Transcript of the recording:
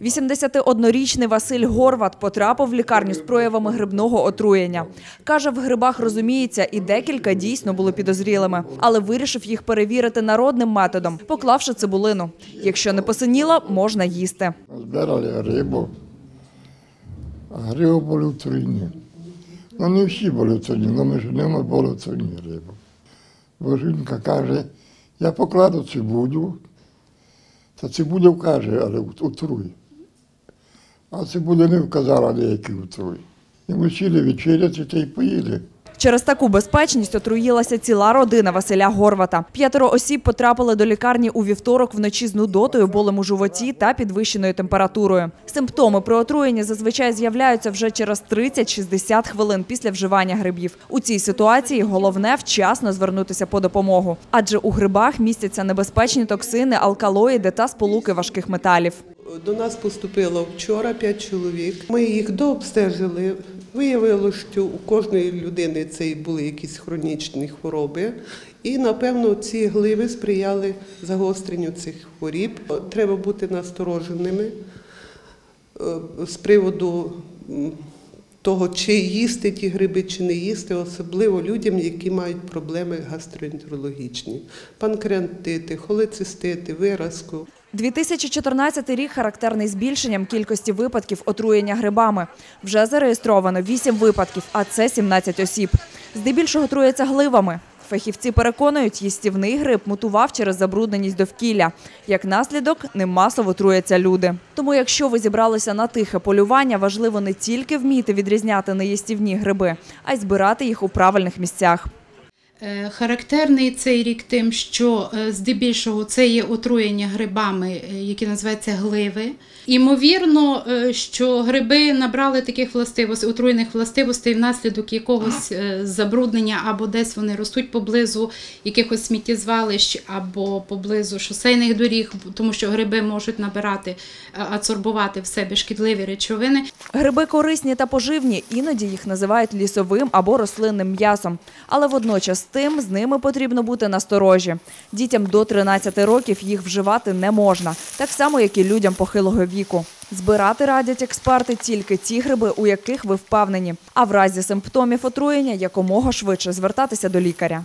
81-річний Василь Горват потрапив в лікарню з проявами грибного отруєння. Каже, в грибах розуміється, і декілька дійсно були підозрілими, але вирішив їх перевірити народним методом, поклавши цибулину. Якщо не посиніла, можна їсти. Збирали рибу, а гриби були в труні. Ну, не всі були в труні, але між ними були в труні риби. Бо жінка каже, я покладу цибулю, та цибуля вкаже, але отруй. А цибуля не вказала деякі отруй. І ми вечеряти та й поїли. Через таку безпечність отруїлася ціла родина Василя Горвата. П'ятеро осіб потрапили до лікарні у вівторок вночі з нудотою, болем у животі та підвищеною температурою. Симптоми при отруєнні зазвичай з'являються вже через 30-60 хвилин після вживання грибів. У цій ситуації головне вчасно звернутися по допомогу, адже у грибах містяться небезпечні токсини, алкалоїди та сполуки важких металів. До нас поступило вчора п'ять чоловік. Ми їх дообстежили. Виявилося, що у кожної людини це були якісь хронічні хвороби, і напевно ці гливи сприяли загостренню цих хворіб. Треба бути настороженими е, з приводу того, чи їсти ті гриби, чи не їсти, особливо людям, які мають проблеми гастроентерологічні, панкреатити, холецистити, виразку. 2014 рік характерний збільшенням кількості випадків отруєння грибами. Вже зареєстровано 8 випадків, а це 17 осіб. Здебільшого труяться гливами. Фахівці переконують, їстівний гриб мутував через забрудненість довкілля. Як наслідок, ним масово труяться люди. Тому, якщо ви зібралися на тихе полювання, важливо не тільки вміти відрізняти неїстівні гриби, а й збирати їх у правильних місцях. Е, Характерний цей рік тим, що е, здебільшого це є отруєння грибами, е, які називаються гливи. Імовірно, що гриби набрали таких властивостей, отруєних властивостей внаслідок якогось забруднення, або десь вони ростуть поблизу якихось сміттєзвалищ, або поблизу шосейних доріг, тому що гриби можуть набирати, адсорбувати в себе шкідливі речовини. Гриби корисні та поживні, іноді їх називають лісовим або рослинним м'ясом. Але водночас тим з ними потрібно бути насторожі. Дітям до 13 років їх вживати не можна, так само, як і людям похилого віку. Збирати радять експерти тільки ті гриби, у яких ви впевнені. А в разі симптомів отруєння якомога швидше звертатися до лікаря.